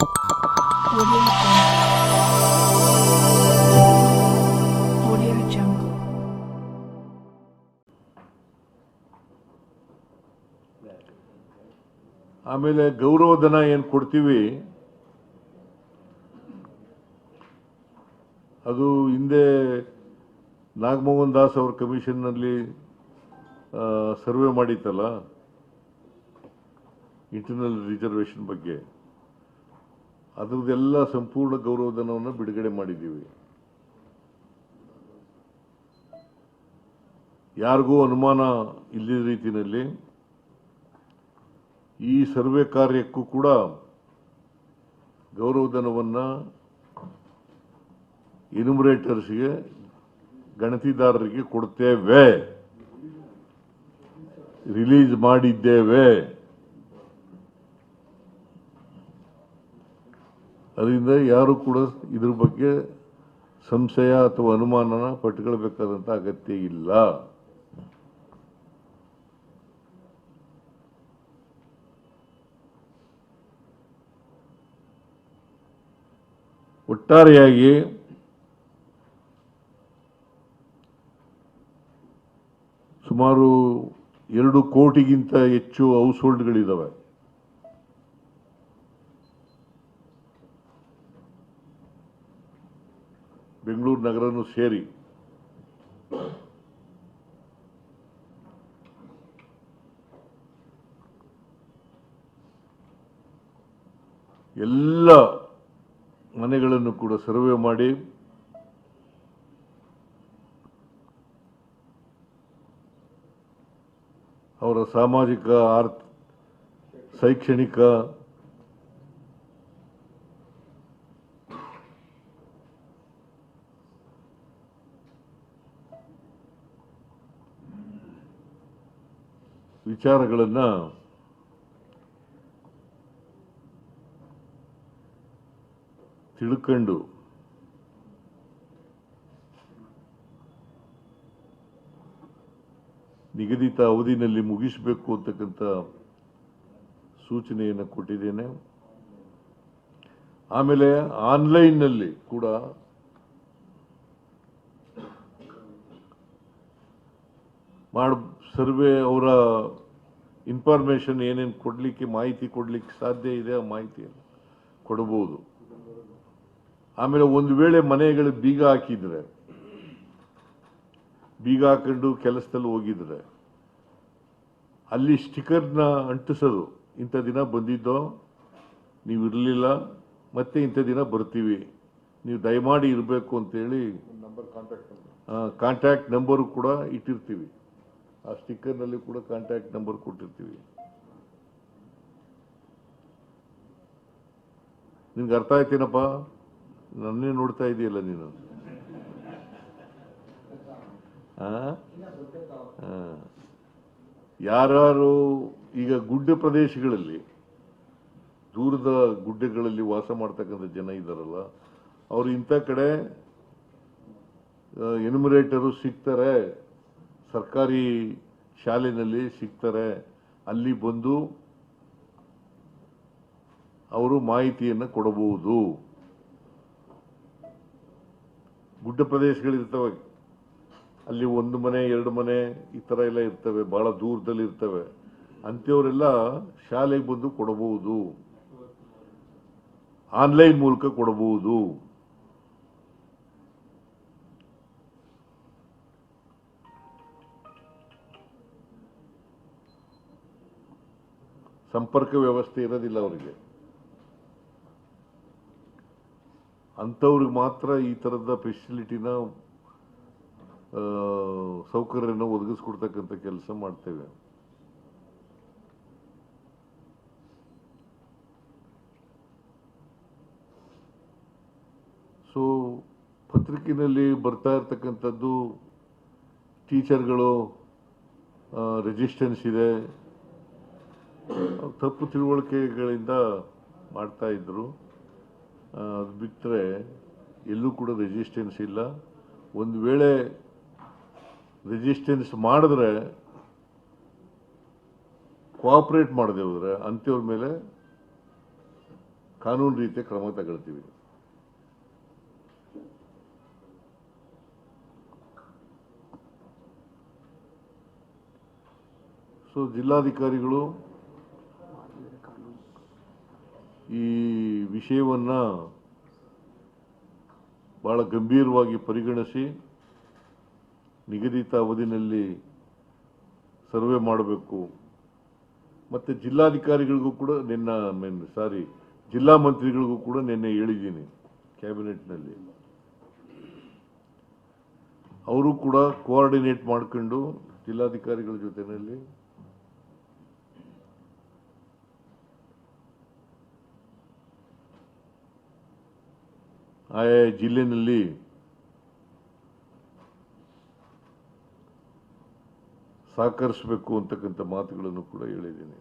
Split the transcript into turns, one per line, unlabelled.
ಆಮೇಲೆ ಗೌರವಧನ ಏನು ಕೊಡ್ತೀವಿ? ಅದು ಹಿಂದೆ ನಾಗಮೋಹನ್ ದಾಸ್ ಅವರ ಕಮಿಷನ್ನಲ್ಲಿ ಸರ್ವೆ ಮಾಡಿತ್ತಲ್ಲ? ಇಂಟರ್ನಲ್ ರಿಸರ್ವೇಷನ್ ಬಗ್ಗೆ. ಅದ್ರದ್ದೆಲ್ಲ ಸಂಪೂರ್ಣ ಗೌರವಧನವನ್ನು ಬಿಡುಗಡೆ ಮಾಡಿದ್ದೀವಿ. ಯಾರಿಗೂ ಅನುಮಾನ ಇಲ್ಲದ ರೀತಿಯಲ್ಲಿ ಈ ಸರ್ವೆ ಕಾರ್ಯಕ್ಕೂ ಕೂಡ ಗೌರವಧನವನ್ನು ಇನ್ಯುಮರೇಟರ್ಸ್ಗೆ ಗಣತಿದಾರರಿಗೆ ಕೊಡ್ತೇವೆ. ರಿಲೀಸ್ ಮಾಡಿದ್ದೇವೆ. ಅದರಿಂದ ಯಾರು ಕೂಡ ಇದ್ರ ಬಗ್ಗೆ ಸಂಶಯ ಅಥವಾ ಅನುಮಾನನ ಪಟ್ಕೊಳ್ಬೇಕಾದಂಥ ಅಗತ್ಯ ಇಲ್ಲ. ಒಟ್ಟಾರೆಯಾಗಿ ಸುಮಾರು ಎರಡು ಕೋಟಿಗಿಂತ ಹೆಚ್ಚು ಹೌಸ್ ಹೋಲ್ಡ್ಗಳಿದ್ದಾವೆ ಬೆಂಗಳೂರು ನಗರನೂ ಸೇರಿ. ಎಲ್ಲ ಮನೆಗಳನ್ನು ಕೂಡ ಸರ್ವೆ ಮಾಡಿ. ಅವರ ಸಾಮಾಜಿಕ ಆರ್ಥ ಶೈಕ್ಷಣಿಕ ವಿಚಾರಗಳನ್ನು ತಿಳ್ಕೊಂಡು ನಿಗದಿತ ಅವಧಿನಲ್ಲಿ ಮುಗಿಸಬೇಕು ಅಂತಕ್ಕಂಥ ಸೂಚನೆಯನ್ನು ಕೊಟ್ಟಿದ್ದೇನೆ. ಆಮೇಲೆ ಆನ್ಲೈನ್ನಲ್ಲಿ ಕೂಡ ಮಾಡ ಸರ್ವೆ ಅವರ ಇನ್ಫಾರ್ಮೇಷನ್ ಏನೇನು ಕೊಡಲಿಕ್ಕೆ ಮಾಹಿತಿ ಕೊಡಲಿಕ್ಕೆ ಸಾಧ್ಯ ಇದೆ ಆ ಮಾಹಿತಿಯನ್ನು ಕೊಡಬಹುದು ಆಮೇಲೆ ಒಂದು ವೇಳೆ ಮನೆಗಳು ಬೀಗ ಹಾಕಿದ್ರೆ ಬೀಗ ಹಾಕೊಂಡು ಕೆಲಸದಲ್ಲಿ ಹೋಗಿದ್ರೆ ಅಲ್ಲಿ ಸ್ಟಿಕರ್ನ ಅಂಟಿಸೋದು ಇಂಥ ದಿನ ಬಂದಿದ್ದೋ ನೀವು ಇರಲಿಲ್ಲ ಮತ್ತೆ ಇಂಥ ದಿನ ಬರ್ತೀವಿ ನೀವು ದಯಮಾಡಿ ಇರಬೇಕು ಅಂತೇಳಿ ಕಾಂಟ್ಯಾಕ್ಟ್ ನಂಬರು ಕೂಡ ಇಟ್ಟಿರ್ತೀವಿ. ಆ ಸ್ಟಿಕ್ಕರ್ನಲ್ಲಿ ಕೂಡ ಕಾಂಟ್ಯಾಕ್ಟ್ ನಂಬರ್ ಕೊಟ್ಟಿರ್ತೀವಿ. ನಿನ್ಗೆ ಅರ್ಥ ಆಯ್ತೇನಪ್ಪ? ನನ್ನೇ ನೋಡ್ತಾ ಇದೆಯಲ್ಲ ನೀನು. ಯಾರು ಈಗ ಗುಡ್ಡ ಪ್ರದೇಶಗಳಲ್ಲಿ, ದೂರದ ಗುಡ್ಡಗಳಲ್ಲಿ ವಾಸ ಮಾಡ್ತಕ್ಕಂಥ ಜನ ಇದ್ದಾರಲ್ಲ, ಅವರು ಇಂಥ ಕಡೆ ಎನ್ಯುಮರೇಟರು ಸಿಗ್ತಾರೆ. ಸರ್ಕಾರಿ ಶಾಲೆಯಲ್ಲಿ ಸಿಗ್ತಾರೆ, ಅಲ್ಲಿ ಬಂದು ಅವರು ಮಾಹಿತಿಯನ್ನು ಕೊಡಬಹುದು. ಗುಡ್ಡ ಪ್ರದೇಶಗಳಿರ್ತವೆ. ಅಲ್ಲಿ ಒಂದು ಮನೆ, ಎರಡು ಮನೆ ಈ ಥರ ಎಲ್ಲ ಇರ್ತವೆ ಭಾಳ ದೂರದಲ್ಲಿ ಇರ್ತವೆ. ಅಂಥವರೆಲ್ಲ ಶಾಲೆಗೆ ಬಂದು ಕೊಡಬಹುದು. ಆನ್ಲೈನ್ ಮೂಲಕ ಕೊಡಬಹುದು. ಸಂಪರ್ಕ ವ್ಯವಸ್ಥೆ ಇರೋದಿಲ್ಲ ಅವರಿಗೆ. ಅಂಥವ್ರಿಗೆ ಮಾತ್ರ ಈ ಥರದ ಫೆಸಿಲಿಟಿನ ಸೌಕರ್ಯನ ಒದಗಿಸ್ಕೊಡ್ತಕ್ಕಂಥ ಕೆಲಸ ಮಾಡ್ತೇವೆ. ಸೊ ಪತ್ರಿಕೆಯಲ್ಲಿ ಬರ್ತಾ ಇರ್ತಕ್ಕಂಥದ್ದು ಟೀಚರ್ಗಳು ರೆಸಿಸ್ಟೆನ್ಸ್ ಇದೆ. ತಪ್ಪು ತಿಳುವಳಿಕೆಗಳಿಂದ ಮಾಡ್ತಾ ಇದ್ರು. ಆ, ಅದು ಬಿಟ್ಟರೆ ಎಲ್ಲೂ ಕೂಡ ರೆಜಿಸ್ಟೆನ್ಸ್ ಇಲ್ಲ. ಒಂದು ವೇಳೆ ರೆಜಿಸ್ಟೆನ್ಸ್ ಮಾಡಿದ್ರೆ ಕೋಆಪರೇಟ್ ಮಾಡದೆ ಹೋದ್ರೆ ಅಂಥವ್ರ ಮೇಲೆ ಕಾನೂನು ರೀತಿಯ ಕ್ರಮ ತಗೊಳ್ತೀವಿ. ಸೊ ಜಿಲ್ಲಾಧಿಕಾರಿಗಳು ಈ ವಿಷಯವನ್ನು ಬಹಳ ಗಂಭೀರವಾಗಿ ಪರಿಗಣಿಸಿ ನಿಗದಿತ ಅವಧಿನಲ್ಲಿ ಸರ್ವೆ ಮಾಡಬೇಕು. ಮತ್ತು ಜಿಲ್ಲಾಧಿಕಾರಿಗಳಿಗೂ ಕೂಡ ನಿನ್ನ ಮೀನ್ ಸಾರಿ, ಜಿಲ್ಲಾ ಮಂತ್ರಿಗಳಿಗೂ ಕೂಡ ನಿನ್ನೆ ಹೇಳಿದ್ದೀನಿ ಕ್ಯಾಬಿನೆಟ್ನಲ್ಲಿ. ಅವರು ಕೂಡ ಕೋಆರ್ಡಿನೇಟ್ ಮಾಡ್ಕೊಂಡು ಜಿಲ್ಲಾಧಿಕಾರಿಗಳ ಜೊತೆನಲ್ಲಿ ಆಯಾ ಜಿಲ್ಲೆಯಲ್ಲಿ ಸಹಕರಿಸಬೇಕು ಅಂತಕ್ಕಂಥ ಮಾತುಗಳನ್ನು ಕೂಡ ಹೇಳಿದ್ದೀನಿ.